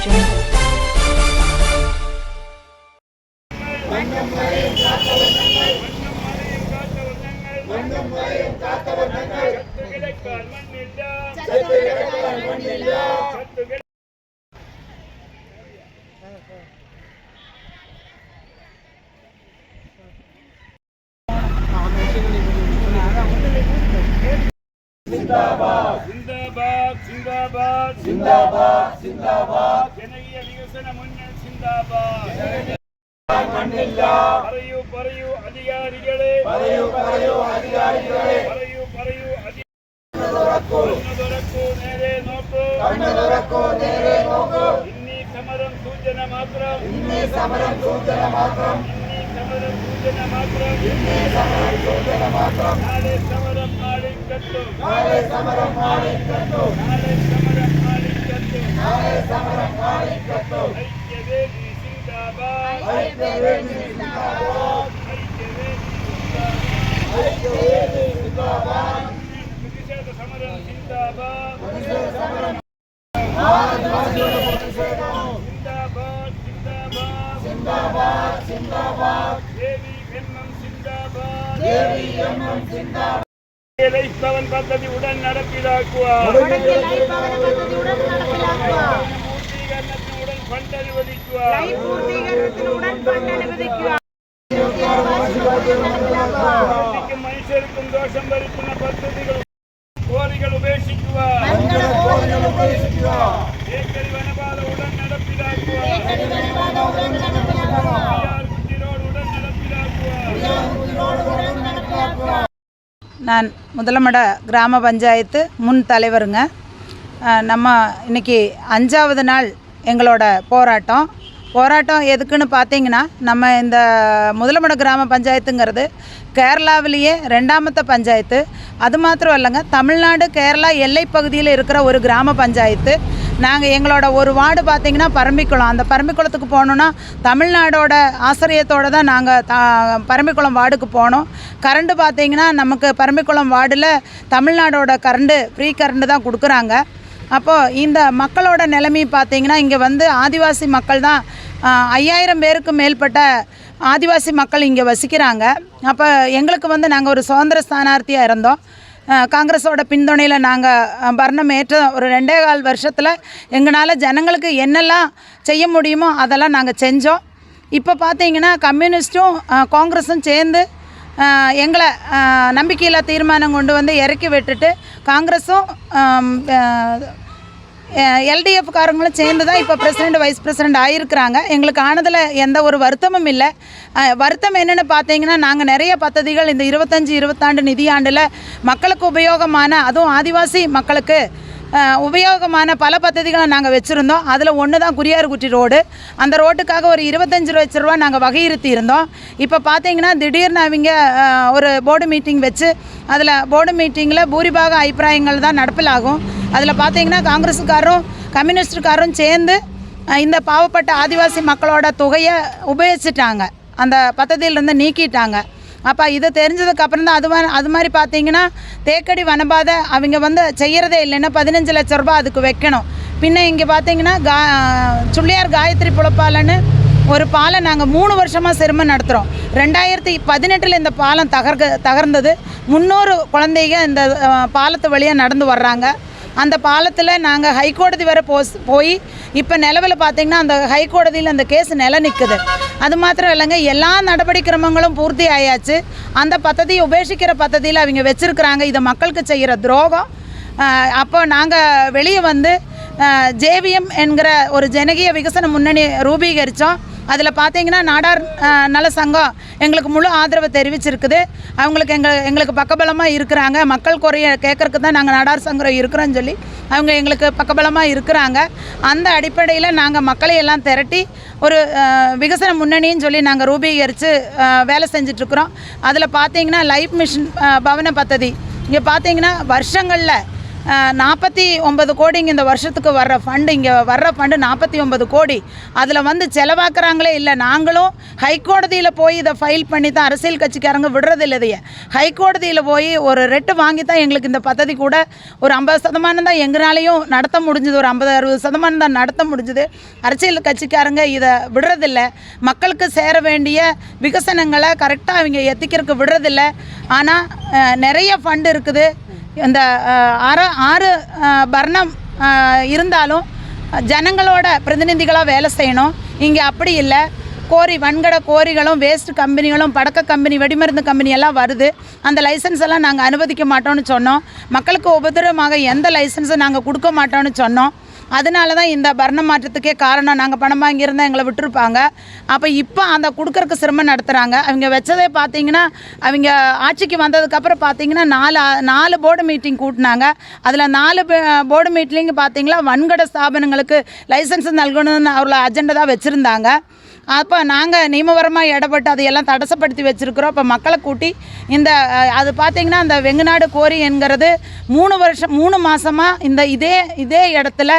Rajan Zindabad, Zindabad, Zindabad, Zindabad, Zindabad. പറയൂ പറയൂ അധികാരികളെ പറയൂ പറയൂ അധികാരികളെ പറയൂ പറയൂ അധി- കണ്ണ് തുറക്കൂ നേരെ നോക്കൂ കണ്ണ് തുറക്കൂ നേരെ നോക്കൂ ഇന്നീ സമരം സൂചന മാത്രം ഇന്നീ സമരം സൂചന മാത്രം ഇന്നീ സമരം സൂചന മാത്രം ഇന്നീ സമരം സൂചന മാത്രം നാളെ സമരം നാളിക്കത്തും നാളെ സമരം നാളിക്കത്തും നാളെ സമരം നാളിക്കത്തും നാളെ സമരം നാളിക്കത്തും ഐക്യവേദി பவன் பத்ததி உடன் நடப்பிலாக்குவார் உடன் பண்டறிவதிக்குவார் అవకాశం దొరికిన పరిస్థితులు కోరికలు ఉపేక్షిక్కువ ఏకరి நான் முதலமட கிராம பஞ்சாயத்து முன் தலைவருங்க. நம்ம இன்றைக்கி அஞ்சாவது நாள் எங்களோட போராட்டம். போராட்டம் எதுக்குன்னு பார்த்தீங்கன்னா நம்ம இந்த முதலமட கிராம பஞ்சாயத்துங்கிறது கேரளாவிலேயே ரெண்டாமத்த பஞ்சாயத்து. அது மாத்திரம் இல்லைங்க தமிழ்நாடு கேரளா எல்லை பகுதியில் இருக்கிற ஒரு கிராம பஞ்சாயத்து. நாங்கள் எங்களோட ஒரு வார்டு பார்த்தீங்கன்னா பரம்பிக்குளம். அந்த பரம்பிக்குளத்துக்கு போகணுன்னா தமிழ்நாடோட ஆசிரியத்தோடு தான் நாங்கள் த பரம்பிக்குளம் வார்டுக்கு போனோம். கரண்டு பார்த்திங்கன்னா நமக்கு பரம்பிக்குளம் வார்டில் தமிழ்நாடோட கரண்டு ஃப்ரீ கரண்டு தான் கொடுக்குறாங்க. அப்போது இந்த மக்களோட நிலைமை பார்த்தீங்கன்னா இங்கே வந்து ஆதிவாசி மக்கள் தான் ஐயாயிரம் பேருக்கு மேற்பட்ட ஆதிவாசி மக்கள் இங்கே வசிக்கிறாங்க. அப்போ எங்களுக்கு வந்து நாங்கள் ஒரு சுதந்திர ஸ்தானார்த்தியாக இருந்தோம். காங்கிரஸோட பின்துணையில் நாங்கள் பர்ணம் ஏற்ற ஒரு ரெண்டே கால் வருஷத்தில் எங்களால் ஜனங்களுக்கு என்னெல்லாம் செய்ய முடியுமோ அதெல்லாம் நாங்கள் செஞ்சோம். இப்போ பார்த்தீங்கன்னா கம்யூனிஸ்ட்டும் காங்கிரஸும் சேர்ந்து எங்களை நம்பிக்கையில்லா தீர்மானம் கொண்டு வந்து இறக்கி விட்டுட்டு காங்கிரஸும் எல்டிஎஃப்காரங்களும் எல்டிஎஃப் காரங்களும் சேர்ந்து தான் இப்போ பிரசிடெண்ட் வைஸ் பிரசிடெண்ட் ஆகியிருக்கிறாங்க எங்களுக்கு ஆனதில் எந்த ஒரு வருத்தமும் இல்லை. வருத்தம் என்னென்னு பார்த்தீங்கன்னா நாங்கள் நிறைய பദ്ധதிகள் இந்த இருபத்தஞ்சி இருபத்தாண்டு நிதியாண்டில் மக்களுக்கு உபயோகமான அதுவும் ஆதிவாசி மக்களுக்கு உபயோகமான பல பദ്ധதிகளை நாங்கள் வச்சுருந்தோம். அதில் ஒன்று தான் குரியார்குட்டி ரோடு. அந்த ரோட்டுக்காக ஒரு இருபத்தஞ்சி லட்ச ரூபா நாங்கள் வகையிறுத்தி இருந்தோம் இப்போ பார்த்தீங்கன்னா திடீர்னு அவங்க ஒரு போர்டு மீட்டிங் வச்சு அதில் போர்டு மீட்டிங்கில் பூரிபாக அபிப்பிராயங்கள் தான் நடப்பிலாகும். அதில் பார்த்தீங்கன்னா காங்கிரஸுக்காரும் கம்யூனிஸ்டுக்காரும் சேர்ந்து இந்த பாவப்பட்ட ஆதிவாசி மக்களோட தொகையை உபயோகிச்சிட்டாங்க. அந்த பத்ததியிலேருந்து நீக்கிட்டாங்க. அப்போ இதை தெரிஞ்சதுக்கு அப்புறம் தான் அது அது மாதிரி பார்த்தீங்கன்னா தேக்கடி வனபாதை அவங்க வந்து செய்கிறதே இல்லைன்னா பதினஞ்சு லட்ச ரூபா அதுக்கு வைக்கணும். பின்ன இங்கே பார்த்தீங்கன்னா கா சுள்ளியார் காயத்ரி புலப்பாலன்னு ஒரு பாலம் நாங்கள் மூணு வருஷமாக சிரமம் நடத்துகிறோம் ரெண்டாயிரத்தி பதினெட்டில் இந்த பாலம் தகர்க தகர்ந்தது. முந்நூறு குழந்தைங்க இந்த பாலத்து வழியாக நடந்து வர்றாங்க. அந்த பாலத்தில் நாங்கள் ஹைகோடதி வரை போஸ் போய் இப்போ நிலவில் பார்த்திங்கன்னா அந்த ஹைகோடதியில் அந்த கேஸ் நில நிற்குது அது மாத்திரம் இல்லைங்க எல்லா நடவடிக்கை பூர்த்தி ஆயாச்சு. அந்த பத்ததியை உபேஷிக்கிற பத்ததியில் அவங்க வச்சுருக்கிறாங்க இதை மக்களுக்கு செய்கிற துரோகம். அப்போ நாங்கள் வெளியே வந்து ஜேவிஎம் என்கிற ஒரு ஜனகிய விகசன முன்னணி ரூபீகரித்தோம் அதில் பார்த்தீங்கன்னா நாடார் நல சங்கம் எங்களுக்கு முழு ஆதரவை தெரிவிச்சிருக்குது. அவங்களுக்கு எங்கள் எங்களுக்கு பக்கபலமாக இருக்கிறாங்க. மக்கள் குறைய கேட்கறக்கு தான் நாங்கள் நாடார் சங்கம் இருக்கிறோன்னு சொல்லி அவங்க எங்களுக்கு பக்கபலமாக இருக்கிறாங்க. அந்த அடிப்படையில் நாங்கள் மக்களையெல்லாம் திரட்டி ஒரு விகசன முன்னணின்னு சொல்லி நாங்கள் ரூபீகரித்து வேலை செஞ்சிட்ருக்குறோம். அதில் பார்த்தீங்கன்னா லைஃப் மிஷன் பவன பத்ததி. இங்கே பார்த்தீங்கன்னா வருஷங்களில் நாற்பத்தி ஒன்பது கோடி இங்கே இந்த வருஷத்துக்கு வர்ற ஃபண்டு இங்கே வர்ற ஃபண்டு நாற்பத்தி ஒன்பது கோடி. அதில் வந்து செலவாக்குறாங்களே இல்லை நாங்களும் ஹைகோடதியில் போய் இதை ஃபைல் பண்ணி தான் அரசியல் கட்சிக்காரங்க விடுறதில்ல இதைய. ஹைகோடதியில் போய் ஒரு ரெட்டு வாங்கி தான் எங்களுக்கு இந்த பദ്ധதி கூட ஒரு ஐம்பது சதமானம் தான் எங்களாலையும் நடத்த முடிஞ்சுது. ஒரு ஐம்பது அறுபது சதமானம் தான் நடத்த முடிஞ்சுது. அரசியல் கட்சிக்காரங்க இதை விடுறதில்ல மக்களுக்கு சேர வேண்டிய விகசனங்களை கரெக்டாக அவங்க எத்திக்கிறதுக்கு விடுறதில்ல ஆனால் நிறைய ஃபண்டு இருக்குது. இந்த ஆறு ஆறு பர்ணம் இருந்தாலும் ஜனங்களோட பிரதிநிதிகளாக வேலை செய்யணும். இங்கே அப்படி இல்லை. கோரி வன்கட கோரிகளும் வேஸ்ட் கம்பெனிகளும் படக்க கம்பெனி வெடிமருந்து கம்பெனி எல்லாம் வருது. அந்த லைசன்ஸ் எல்லாம் நாங்கள் அனுமதிக்க மாட்டோம்னு சொன்னோம். மக்களுக்கு உபதிரவமாக எந்த லைசன்ஸும் நாங்கள் கொடுக்க மாட்டோம்னு சொன்னோம். அதனால தான் இந்த பர்ண மாற்றத்துக்கே காரணம். நாங்கள் பணம் வாங்கியிருந்தால் எங்களை விட்டுருப்பாங்க. அப்போ இப்போ அந்த கொடுக்கறக்கு சிரமம் நடத்துகிறாங்க அவங்க வச்சதே பார்த்தீங்கன்னா அவங்க ஆட்சிக்கு வந்ததுக்கப்புறம் பார்த்தீங்கன்னா நாலு நாலு போர்டு மீட்டிங் கூட்டினாங்க. அதில் நாலு போர்டு மீட்டிங் பார்த்தீங்களா வன்கட ஸ்தாபனங்களுக்கு லைசன்ஸ் நல்கணும்னு அவர்களை அஜெண்டா தான் வச்சுருந்தாங்க. அப்போ நாங்கள் நியமபரமாக இடப்பட்டு அதையெல்லாம் தடசப்படுத்தி வச்சுருக்குறோம். அப்போ மக்களை கூட்டி இந்த அது பார்த்தீங்கன்னா அந்த வெங்குநாடு கோரி என்கிறது மூணு வருஷம் மூணு மாதமாக இந்த இதே இதே இடத்துல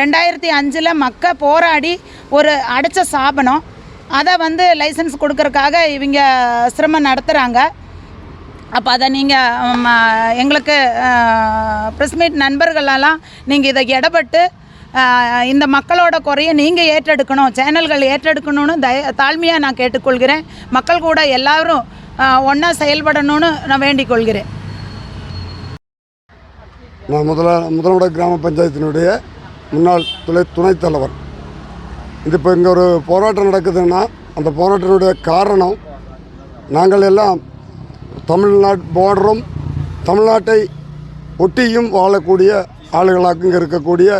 ரெண்டாயிரத்தி அஞ்சில் மக்க போராடி ஒரு அடைச்ச சாபனம். அதை வந்து லைசன்ஸ் கொடுக்கறக்காக இவங்க சிரமம் நடத்துகிறாங்க அப்போ அதை நீங்கள் எங்களுக்கு ப்ரெஸ் மீட் நண்பர்களெல்லாம் நீங்கள் இதை இடப்பட்டு இந்த மக்களோட குறையை நீங்கள் ஏற்றெடுக்கணும் சேனல்கள் ஏற்றெடுக்கணும்னு தய தாழ்மையாக நான் கேட்டுக்கொள்கிறேன். மக்கள் கூட எல்லாரும் ஒன்றா செயல்படணும்னு நான் வேண்டிக் கொள்கிறேன் நான் முதல முதலோட கிராம பஞ்சாயத்தினுடைய முன்னாள் துணை துணைத் தலைவர். இது இப்போ இங்கே ஒரு போராட்டம் நடக்குதுன்னா அந்த போராட்டத்தினுடைய காரணம் நாங்கள் எல்லாம் தமிழ்நாட் பார்டரும் தமிழ்நாட்டை ஒட்டியும் வாழக்கூடிய ஆளுகளாக இங்கே இருக்கக்கூடிய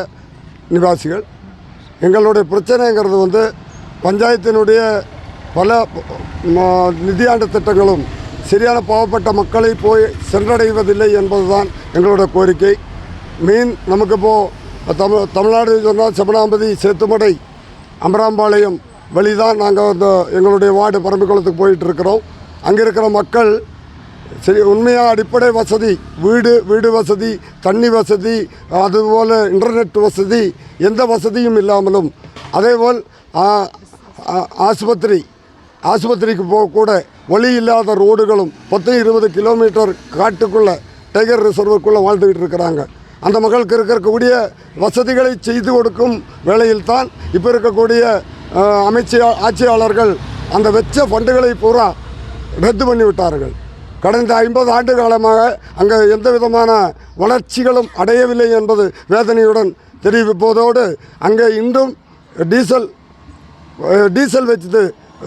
நிவாசிகள் எங்களுடைய பிரச்சனைங்கிறது வந்து பஞ்சாயத்தினுடைய பல நிதியாண்டு திட்டங்களும் சரியான பாவப்பட்ட மக்களை போய் சென்றடைவதில்லை என்பதுதான் எங்களோட கோரிக்கை. மீன் நமக்கு இப்போது தமிழ் தமிழ்நாடு சொன்னால் செபனாம்பதி சேத்துமடை அமராம்பாளையம் வழிதான் நாங்கள் வந்து எங்களுடைய வார்டு பரம்பிக்குளத்துக்கு போயிட்டு இருக்கிறோம். அங்கே இருக்கிற மக்கள் சரி உண்மையாக அடிப்படை வசதி வீடு வீடு வசதி தண்ணி வசதி அதுபோல் இன்டர்நெட் வசதி எந்த வசதியும் இல்லாமலும். அதேபோல் ஆஸ்பத்திரி ஆஸ்பத்திரிக்கு போகக்கூட வழி இல்லாத ரோடுகளும் பத்து இருபது கிலோமீட்டர் காட்டுக்குள்ளே டைகர் ரிசர்வுக்குள்ளே வாழ்ந்துக்கிட்டு இருக்கிறாங்க. அந்த மக்களுக்கு இருக்கக்கூடிய வசதிகளை செய்து கொடுக்கும் வேளையில் தான் இப்போ இருக்கக்கூடிய அமைச்ச ஆட்சியாளர்கள் அந்த வெச்ச ஃபண்டுகளை பூரா ரத்து பண்ணிவிட்டார்கள். கடந்த ஐம்பது ஆண்டு காலமாக அங்கே எந்த விதமான வளர்ச்சிகளும் அடையவில்லை என்பது வேதனையுடன் தெரிவிப்பதோடு அங்கே இன்றும் டீசல் டீசல் வச்சது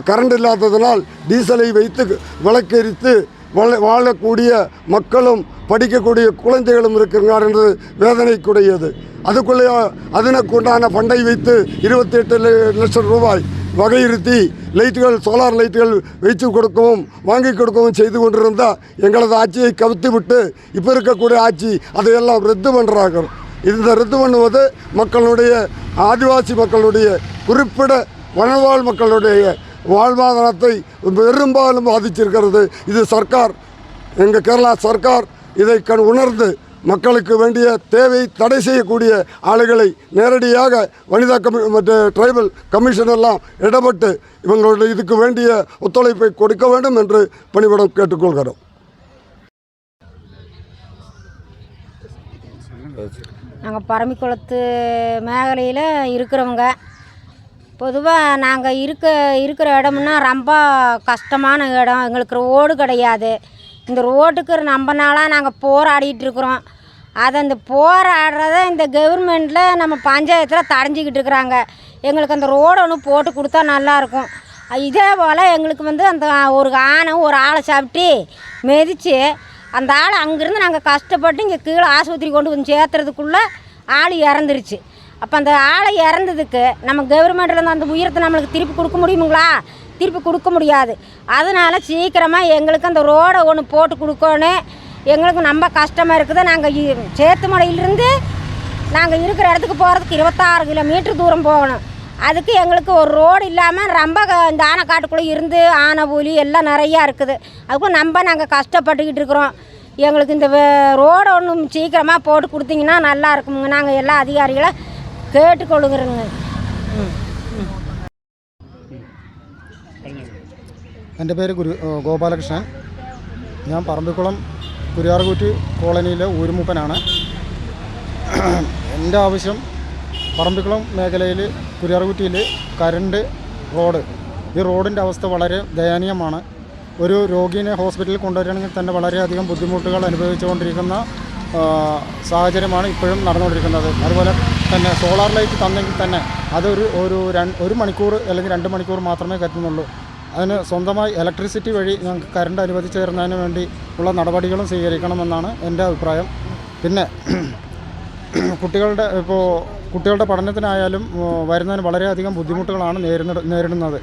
கரண்ட் இல்லாததனால் டீசலை வைத்து விளக்கெரித்து வள வாழக்கூடிய மக்களும் படிக்கக்கூடிய குழந்தைகளும் இருக்கிறார் என்பது வேதனைக்குடையது அதுக்குள்ளே அதனுக்குண்டான ஃபண்டை வைத்து இருபத்தி எட்டு லட்சம் ரூபாய் வகையிருத்தி லைட்டுகள் சோலார் லைட்டுகள் வைத்து கொடுக்கவும் வாங்கி கொடுக்கவும் செய்து கொண்டிருந்தால் எங்களது ஆட்சியை கவித்து விட்டு இப்போ இருக்கக்கூடிய ஆட்சி அதையெல்லாம் ரத்து பண்ணுறாங்க இந்த ரத்து பண்ணுவது மக்களுடைய ஆதிவாசி மக்களுடைய குறிப்பிட வனவாழ் மக்களுடைய வாழ்வாதாரத்தை பெரும்பாலும் பாதிச்சிருக்கிறது. இது சர்க்கார் எங்கள் கேரளா சர்க்கார் இதை கண் உணர்ந்து மக்களுக்கு வேண்டிய தேவை தடை செய்யக்கூடிய ஆளுகளை நேரடியாக வனிதா கமி மற்ற ட்ரைபல் கமிஷனெல்லாம் இடப்பட்டு இவங்களுடைய இதுக்கு வேண்டிய ஒத்துழைப்பை கொடுக்க வேண்டும் என்று பணிபடம் கேட்டுக்கொள்கிறோம். நாங்கள் பரமிக்குளத்து மேகலையில் இருக்கிறவங்க. பொதுவாக நாங்கள் இருக்க இருக்கிற இடம்னா ரொம்ப கஷ்டமான இடம். எங்களுக்கு ரோடு கிடையாது. இந்த ரோட்டுக்கு நம்ம நாளாக நாங்கள் போராடிட்டு இருக்கிறோம். அதை இந்த போராடுறத இந்த கவுர்மெண்ட்டில் நம்ம பஞ்சாயத்தில் தடைஞ்சிக்கிட்டு இருக்கிறாங்க. எங்களுக்கு அந்த ரோடு ஒன்று போட்டு கொடுத்தா நல்லாயிருக்கும் இதே போல் எங்களுக்கு வந்து அந்த ஒரு ஆணை ஒரு ஆளை சாப்பிட்டு மிதித்து அந்த ஆள் அங்கேருந்து நாங்கள் கஷ்டப்பட்டு இங்கே கீழே ஆஸ்பத்திரி கொண்டு வந்து சேர்த்துறதுக்குள்ளே ஆள் இறந்துருச்சு. அப்போ அந்த ஆளை இறந்ததுக்கு நம்ம கவர்மெண்ட்டில் அந்த உயிரத்தை நம்மளுக்கு திருப்பி கொடுக்க முடியுமுங்களா திருப்பி கொடுக்க முடியாது. அதனால் சீக்கிரமாக எங்களுக்கு அந்த ரோடை ஒன்று போட்டு கொடுக்கணும். எங்களுக்கு ரொம்ப கஷ்டமாக இருக்குது நாங்கள் சேத்துமலையிலிருந்து நாங்கள் இருக்கிற இடத்துக்கு போகிறதுக்கு இருபத்தாறு கிலோமீட்டர் தூரம் போகணும் அதுக்கு எங்களுக்கு ஒரு ரோடு இல்லாமல் ரொம்ப க- இந்த ஆனைக்காட்டுக்குள்ளே இருந்து ஆனை புலி எல்லாம் நிறையா இருக்குது அதுக்கும் நம்ம நாங்கள் கஷ்டப்பட்டுக்கிட்டு இருக்கிறோம் எங்களுக்கு இந்த ரோடை ஒன்றும் சீக்கிரமாக போட்டு கொடுத்தீங்கன்னா நல்லா இருக்குமுங்க நாங்கள் எல்லா அதிகாரிகளை கேட்டுக்கொள்கிறோங்க ம் എൻ്റെ പേര് ഗുരു ഏഹ് ഗോപാലകൃഷ്ണൻ ഞാൻ പറമ്പിക്കുളം കുരിയാർകൂറ്റ് കോളനിയിലെ ഊരുമൂപ്പനാണ്. എന്റെ ആവശ്യം പറമ്പിക്കുളം മേഖലയിൽ കുരിയാർകുറ്റിയിൽ കരണ്ട് റോഡ്. ഈ റോഡിന്റെ അവസ്ഥ വളരെ ദയനീയമാണ്. ഒരു രോഗീനെ ഹോസ്പിറ്റലിൽ കൊണ്ടുവരികയാണെങ്കിൽ തന്നെ വളരെയധികം ബുദ്ധിമുട്ടുകൾ അനുഭവിച്ചുകൊണ്ടിരിക്കുന്ന സാഹചര്യമാണ് ഇപ്പോഴും നടന്നുകൊണ്ടിരിക്കുന്നത്. അതുപോലെ തന്നെ സോളാർ ലൈറ്റ് തന്നെങ്കിൽ തന്നെ അതൊരു ഒരു ഒരു മണിക്കൂർ അല്ലെങ്കിൽ രണ്ട് മണിക്കൂർ മാത്രമേ കത്തുന്നുള്ളൂ അതിന് സ്വന്തമായി ഇലക്ട്രിസിറ്റി വഴി ഞങ്ങൾക്ക് കരണ്ട് അനുവദിച്ചു തരുന്നതിന് വേണ്ടി ഉള്ള നടപടികളും സ്വീകരിക്കണമെന്നാണ് എന്റെ അഭിപ്രായം. പിന്നെ കുട്ടികളുടെ ഇപ്പോൾ കുട്ടികളുടെ പഠനത്തിനായാലും വരുന്നതിന് വളരെയധികം ബുദ്ധിമുട്ടുകളാണ് നേരിട നേരിടുന്നത്.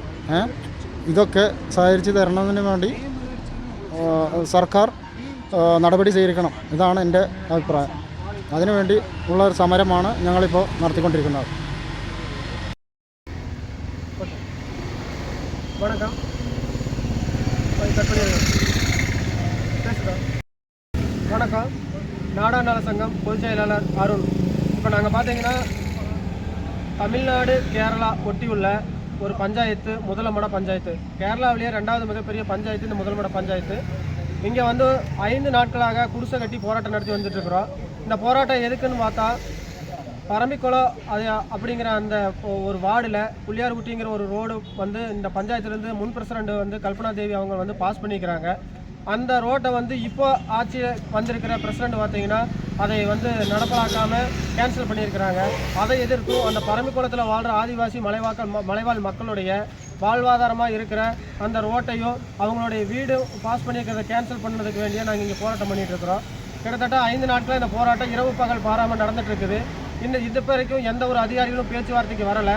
ഇതൊക്കെ സഹകരിച്ച് തരണതിന് വേണ്ടി സർക്കാർ നടപടി സ്വീകരിക്കണം. ഇതാണ് എന്റെ അഭിപ്രായം. അതിനുവേണ്ടി ഉള്ള ഒരു സമരമാണ് ഞങ്ങളിപ്പോൾ നടത്തിക്കൊണ്ടിരിക്കുന്നത്. വണക്കം வணக்கம். நாடா நல சங்கம் பொதுச் செயலாளர் அருண். இப்போ நாங்கள் பார்த்தீங்கன்னா தமிழ்நாடு கேரளா ஒட்டியுள்ள ஒரு பஞ்சாயத்து முதலமட பஞ்சாயத்து. கேரளாவிலேயே ரெண்டாவது மிகப்பெரிய பஞ்சாயத்து இந்த முதலமட பஞ்சாயத்து. இங்கே வந்து ஐந்து நாட்களாக குடிசை கட்டி போராட்டம் நடத்தி வந்துட்டுருக்குறோம் இந்த போராட்டம் எதுக்குன்னு பார்த்தா பரம்பிக்குளம் அது அப்படிங்கிற அந்த ஒரு வார்டில் புள்ளியார்குட்டிங்கிற ஒரு ரோடு வந்து இந்த பஞ்சாயத்துலேருந்து முன் பிரசிடண்ட் வந்து கல்பனா தேவி அவங்க வந்து பாஸ் பண்ணிக்கிறாங்க. அந்த ரோட்டை வந்து இப்போ ஆட்சி வந்திருக்கிற பிரசிடண்ட் பார்த்தீங்கன்னா அதை வந்து நடப்பாக்காமல் கேன்சல் பண்ணியிருக்கிறாங்க. அதை எதிர்த்தும் அந்த பரம்பிக்குளத்தில் வாழ்கிற ஆதிவாசி மலைவாக்க ம- மலைவாழ் மக்களுடைய வாழ்வாதாரமாக இருக்கிற அந்த ரோட்டையும் அவங்களுடைய வீடு பாஸ் பண்ணியிருக்கிறத கேன்சல் பண்ணதுக்கு வேண்டிய நாங்கள் இங்கே போராட்டம் பண்ணிட்டு இருக்கிறோம். கிட்டத்தட்ட ஐந்து நாட்களாக இந்த போராட்டம் இரவு பகல் பாராமல் நடந்துகிட்ருக்குது இன்னும் இது வரைக்கும் எந்த ஒரு அதிகாரிகளும் பேச்சுவார்த்தைக்கு வரலை.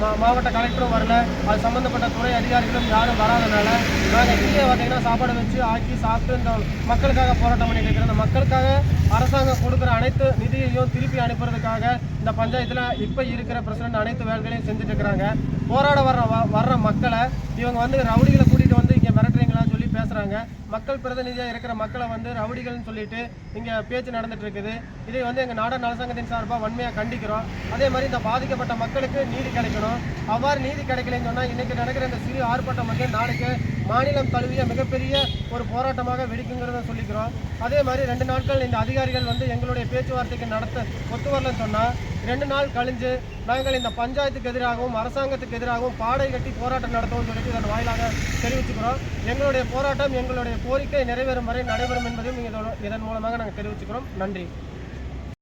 மா மாவட்ட கலெக்டரும் வரல. அது சம்மந்தப்பட்ட துறை அதிகாரிகளும் யாரும் வராதனால நாங்கள் இங்கே பார்த்தீங்கன்னா சாப்பாடு வச்சு ஆக்கி சாப்பிட்டு இந்த மக்களுக்காக போராட்டம் பண்ணிட்டு இருக்கிறோம். இந்த மக்களுக்காக அரசாங்கம் கொடுக்குற அனைத்து நிதியையும் திருப்பி அனுப்புறதுக்காக இந்த பஞ்சாயத்தில் இப்போ இருக்கிற பிரசிடண்ட் அனைத்து வேலைகளையும் செஞ்சுட்டு இருக்கிறாங்க. போராட வர்ற வ- வர்ற மக்களை இவங்க வந்து ரவுடிகளை கூட்டிகிட்டு வந்து இங்கே மிரட்டுறீங்களான்னு சொல்லி பேசுகிறாங்க மக்கள் பிரதிநிதியாக இருக்கிற மக்களை வந்து ரவுடிகள்னு சொல்லிட்டு இங்கே பேச்சு நடந்துட்டு இருக்குது இதை வந்து எங்கள் நாட நலசங்கத்தின் சார்பாக வன்மையாக கண்டிக்கிறோம். அதே மாதிரி இந்த பாதிக்கப்பட்ட மக்களுக்கு நீதி கிடைக்கணும். அவ்வாறு நீதி கிடைக்கலன்னு சொன்னால் இன்றைக்கி நடக்கிற இந்த சிறு ஆர்ப்பாட்டம் வந்து நாளைக்கு மாநிலம் தழுவிய மிகப்பெரிய ஒரு போராட்டமாக வெடிக்குங்கிறத சொல்லிக்கிறோம். அதே மாதிரி ரெண்டு நாட்கள் இந்த அதிகாரிகள் வந்து எங்களுடைய பேச்சுவார்த்தைக்கு நடத்த ஒத்து வரலன்னு சொன்னால் ரெண்டு நாள் கழிஞ்சு நாங்கள் இந்த பஞ்சாயத்துக்கு எதிராகவும் அரசாங்கத்துக்கு எதிராகவும் பாடை கட்டி போராட்டம் நடத்துவோம்னு சொல்லிட்டு இதன் வாயிலாக தெரிவிச்சுக்கிறோம். எங்களுடைய போராட்டம் எங்களுடைய கோரிக்கை நிறைவேறும் வரை நடைபெறும் என்பதையும் இதன் இதன் மூலமாக நாங்கள் தெரிவிச்சுக்கிறோம். நன்றி.